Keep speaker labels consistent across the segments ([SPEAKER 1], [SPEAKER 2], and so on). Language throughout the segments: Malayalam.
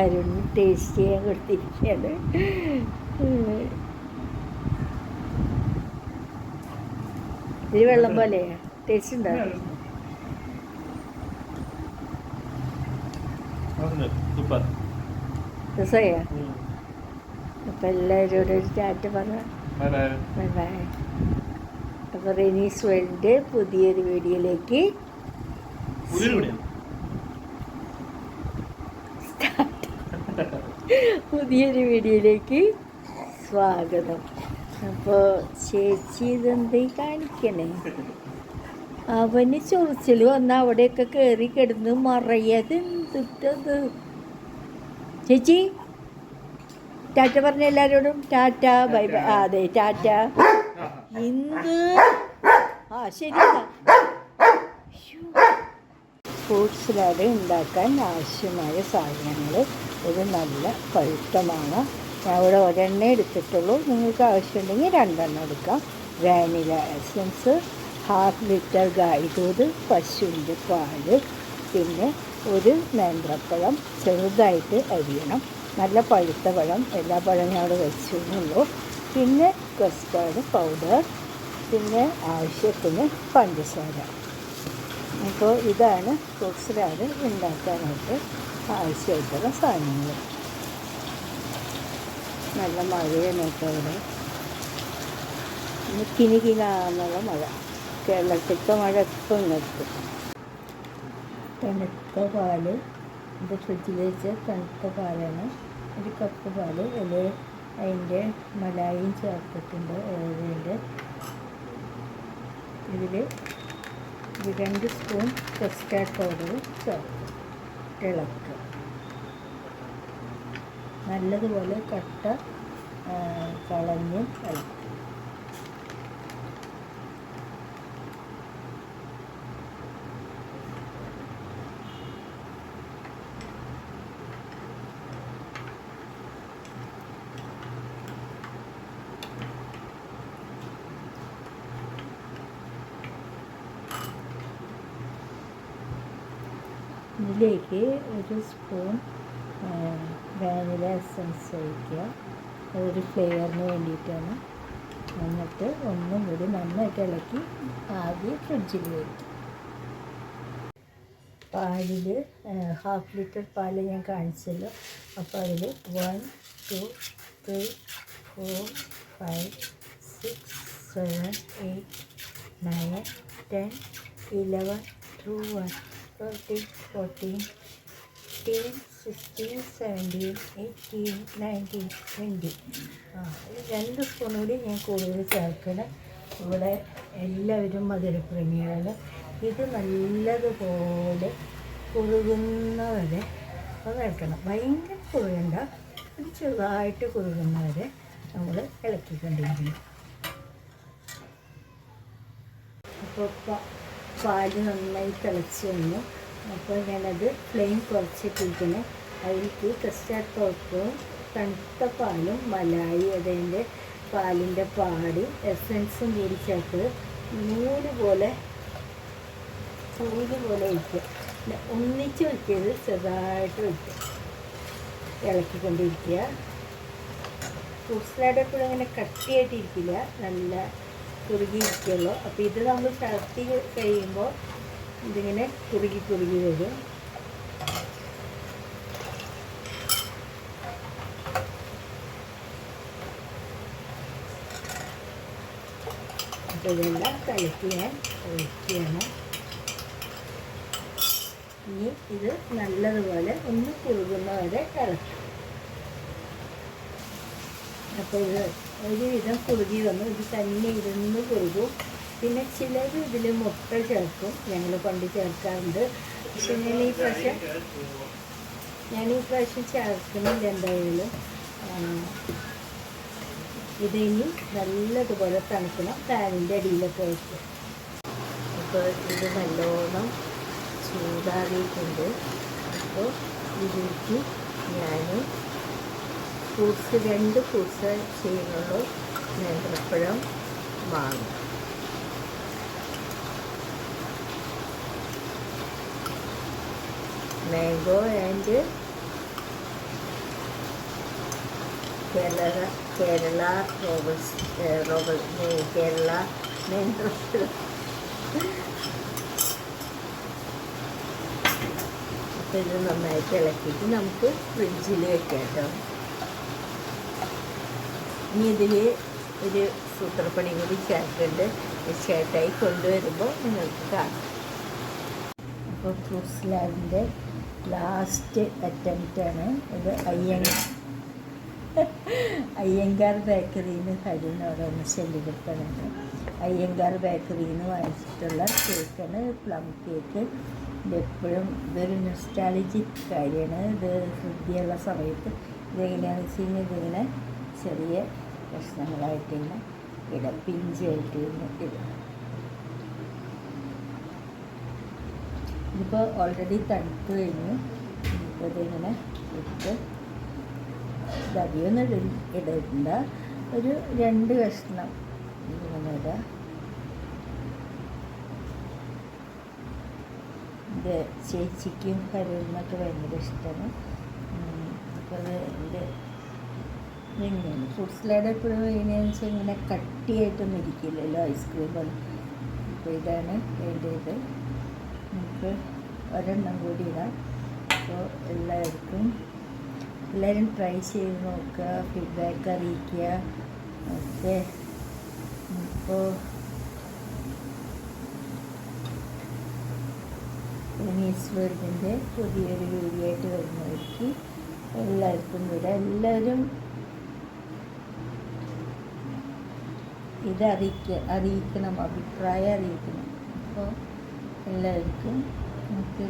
[SPEAKER 1] അരുണ് ടേസ്റ്റ് ചെയ്യാൻ കൊടുത്തിരിക്കുകയാണ് ഇത് വെള്ളം പോലെ. ടേസ്റ്റ് ഉണ്ടോ?
[SPEAKER 2] സൂപ്പർ.
[SPEAKER 1] രസമായ? അപ്പം എല്ലാവരോടും ഒരു ചാറ്റ് പറഞ്ഞ. Bye bye. അപ്പോൾ റെനീസ് വേൾഡ് പുതിയൊരു വീഡിയോയിലേക്ക് പുതിയൊരു വീഡിയോയിലേക്ക് സ്വാഗതം. അപ്പോൾ ചേച്ചി ഇതെന്തേ കാണിക്കണേ? അവന് ചൊറിച്ചിൽ വന്ന് അവിടെയൊക്കെ കയറി കിടന്ന് മറയത് എന്തിട്ടത് ചേച്ചി ടാറ്റ പറഞ്ഞ എല്ലാവരോടും ടാറ്റ ബൈ ബൈ അതെ ടാറ്റ. എന്ത് ആ ശരി ഫ്രൂട്ട്സ് സലാഡ് ഉണ്ടാക്കാൻ ആവശ്യമായ സാധനങ്ങൾ ഒരു നല്ല പഴുത്തമാണ് ഞാൻ ഇവിടെ ഒരെണ്ണേ എടുത്തിട്ടുള്ളൂ. നിങ്ങൾക്ക് ആവശ്യമുണ്ടെങ്കിൽ രണ്ടെണ്ണം എടുക്കാം. വാനില എസൻസ് ഹാഫ് ലിറ്റർ ഗായ്ദൂത് പശുവിന്റെ പാൽ പിന്നെ ഒരു നേന്ത്രപ്പഴം ചെറുതായിട്ട് അരിയണം. നല്ല പഴുത്ത പഴം എല്ലാ പഴം ഞാൻ അവിടെ വെച്ചിരുന്നുള്ളൂ പിന്നെ കസ്റ്റാർഡ് പൗഡർ പിന്നെ ആവശ്യത്തിന് പഞ്ചസാര. അപ്പോൾ ഇതാണ് ഫ്രൂട്ട് സലാഡ് ഉണ്ടാക്കാനായിട്ട് ആവശ്യമായിട്ടുള്ള സാധനങ്ങൾ. നല്ല മഴയാണ് കേട്ടോ ഇവിടെ. ഇന്ന് കിനി കിനാന്നുള്ള മഴ. കേരളത്തിലത്തെ മഴ ഇപ്പം ഇങ്ങെത്തും തണുത്ത പാൽ. ഇത് ഫ്രിഡ്ജിൽ വെച്ച തണുത്ത പാലാണ്. ഒരു കപ്പ് പാൽ അതിൽ അതിന്റെ മലായും ചേർത്തിട്ടുണ്ട് അതിന്റെ ഇതിൽ രണ്ട് സ്പൂൺ കസ്റ്റാർഡ് പൗഡർ ചേർക്കും ഇളക്കുക. നല്ലതുപോലെ കട്ട കളഞ്ഞ് ഇളക്കുക. ഇതിലേക്ക് ഒരു സ്പൂൺ വാനില എസൻസ് ഒഴിക്കുക. അതൊരു ഫ്ലേവറിന് വേണ്ടിയിട്ടാണ്. എന്നിട്ട് ഒന്നും കൂടി നന്നായിട്ട് ഇളക്കി ആദ്യം ഫ്രിഡ്ജിൽ വയ്ക്കും പാലിൽ ഹാഫ് ലിറ്റർ പാൽ ഞാൻ കാണിച്ചല്ലോ. അപ്പോൾ അതിൽ one two three four five six seven eight nine ten eleven two one thirteen fourteen fifteen sixteen seventeen eighteen nineteen twenty ആ രണ്ട് സ്പൂൺ കൂടി ഞാൻ കൂടുതൽ ചേർക്കണം. ഇവിടെ എല്ലാവരും മധുരപ്രേമികളാണ് ഇത് നല്ലതുപോലെ കുറുകുന്നവരെ ഇളക്കണം. ഭയങ്കര കുറുകണ്ട ഒരു ചെറുതായിട്ട് കുറുകുന്നവരെ നമ്മൾ ഇളക്കിക്കൊണ്ടിരിക്കണം. അപ്പോൾ പാൽ നന്നായി തിളച്ച് വന്നു അപ്പോൾ ഞാനത് ഫ്ലെയിം കുറച്ചിട്ടിരിക്കുന്നു. അതിലേക്ക് കസ്റ്റാർഡ് പൗഡറും തണുത്ത പാലും മലായി അതിന്റെ പാലിന്റെ പാടി എസൻസും കൂടി ചേർത്ത് നൂൽ പോലെ നൂൽ പോലെ വയ്ക്കുക ഒന്നിച്ച് വയ്ക്കരുത് ചെറുതായിട്ട് വയ്ക്കുക ഇളക്കിക്കൊണ്ടിരിക്കുക. ഫ്രൂട്ട് സലാഡ് എപ്പോഴും അങ്ങനെ കട്ടിയായിട്ടിരിക്കില്ല. നല്ല കുറുകിയിരിക്കുള്ളൂ. അപ്പോൾ ഇത് നമ്മൾ ചടത്തി കഴിയുമ്പോൾ ഇതിങ്ങനെ കുറുകി കുറുകി വരും. ഇതെല്ലാം കലക്കി ഞാൻ ഇനി ഇത് നല്ലതുപോലെ ഒന്ന് കുറുകുന്നവരെ കളക്കും അപ്പോൾ ഇത് ഒരുവിധം കുറുകി വന്നു. ഇത് തന്നെ ഇരുന്ന് കുറുകും. പിന്നെ ചിലർ ഇതിൽ മുട്ട ചേർക്കും. ഞങ്ങൾ പണ്ട് ചേർക്കാറുണ്ട്. പക്ഷെ ഞാൻ ഈ പ്രാവശ്യം ഞാൻ ഈ പ്രാവശ്യം ചേർക്കുന്നില്ല എന്തായാലും. ഇത് ഇതിനി നല്ലതുപോലെ തണുക്കണം. ഫാനിന്റെ അടിയിലൊക്കെ വയ്ക്കും അപ്പോൾ ഇത് നല്ലോണം ചൂടാറിയിട്ടുണ്ട്. അപ്പോൾ ഇതിലേക്ക് ഞാൻ ഫ്രൂട്ട്സ് രണ്ട് ഫ്രൂട്ട്സ് ചെയ്യുന്നുള്ളൂ. നേന്ത്രപ്പഴം വാങ്ങും. മാംഗോ ആൻഡ് കേരള കേരള റോബൽസ് റോബൽ കേരള നേന്ത്രപ്പഴം. ഇത് നന്നായിട്ട് ഇളക്കിയിട്ട് നമുക്ക് ഫ്രിഡ്ജിൽ വെക്കാം കേട്ടോ. ഇനി ഇതിൽ ഒരു സൂത്രപ്പണി കൂടി ചേർക്കുന്നുണ്ട് ചേട്ടായി കൊണ്ടുവരുമ്പോൾ നിങ്ങൾക്ക് കാണാം. അപ്പോൾ ഫ്രൂട്ട് സ്ലാബിന്റെ ലാസ്റ്റ് അറ്റംപ്റ്റാണ് ഇത് അയ്യങ്ക അയ്യങ്കാർ ബേക്കറിയിൽ നിന്ന് ഹരിനോടെ ഒന്ന് ശല്യപ്പെടുത്തുന്നുണ്ട്. അയ്യങ്കാർ ബേക്കറിയിൽ നിന്ന് വാങ്ങിച്ചിട്ടുള്ള കേക്കാണ് പ്ലം കേക്ക് ഇതെപ്പോഴും ഇതൊരു നൊസ്റ്റാലജിക് കാര്യമാണ്. ഇത് ഹൃദ്യമുള്ള സമയത്ത് ഇതെങ്ങനെയാണെന്ന് വെച്ച് കഴിഞ്ഞാൽ ഇതിങ്ങനെ ചെറിയ കഷ്ണങ്ങളായിട്ട് ഇട പിഞ്ചായിട്ട് ഇടും. ഇതിപ്പോൾ ഓൾറെഡി തണുത്ത് കഴിഞ്ഞു. ഇതിങ്ങനെ ഇട്ട് ഇത് ഇട ഇടണ്ട. ഒരു രണ്ട് കഷ്ണം ഇങ്ങനെ ഇടാം. ഇത് ചേച്ചിക്കും കരുവിനൊക്കെ ഭയങ്കര ഇഷ്ടമാണ് അപ്പോൾ അത് ഇത് ഇങ്ങനെയാണ്. ഫ്രൂട്ട്സ് ലാഡ് എപ്പോഴും എങ്ങനെയാണെന്ന് വെച്ചാൽ ഇങ്ങനെ കട്ടിയായിട്ടൊന്നും ഇരിക്കില്ലല്ലോ ഐസ്ക്രീം അപ്പോൾ ഇതാണ് വേണ്ടത്. നമുക്ക് ഒരെണ്ണം കൂടി ഇടാം. അപ്പോൾ എല്ലാവർക്കും എല്ലാവരും ട്രൈ ചെയ്ത് നോക്കുക ഫീഡ്ബാക്ക് അറിയിക്കുക. ഓക്കെ. ഇപ്പോൾ മീസ് വേൾഡിന്റെ പുതിയൊരു വീഡിയോ ആയിട്ട് വരുന്നവർക്ക് എല്ലാവർക്കും കൂടെ എല്ലാവരും ഇത് അറിയിക്ക അറിയിക്കണം അഭിപ്രായം അറിയിക്കണം. അപ്പോൾ എല്ലാവർക്കും ഓക്കെ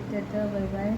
[SPEAKER 1] ബൈ ബൈ.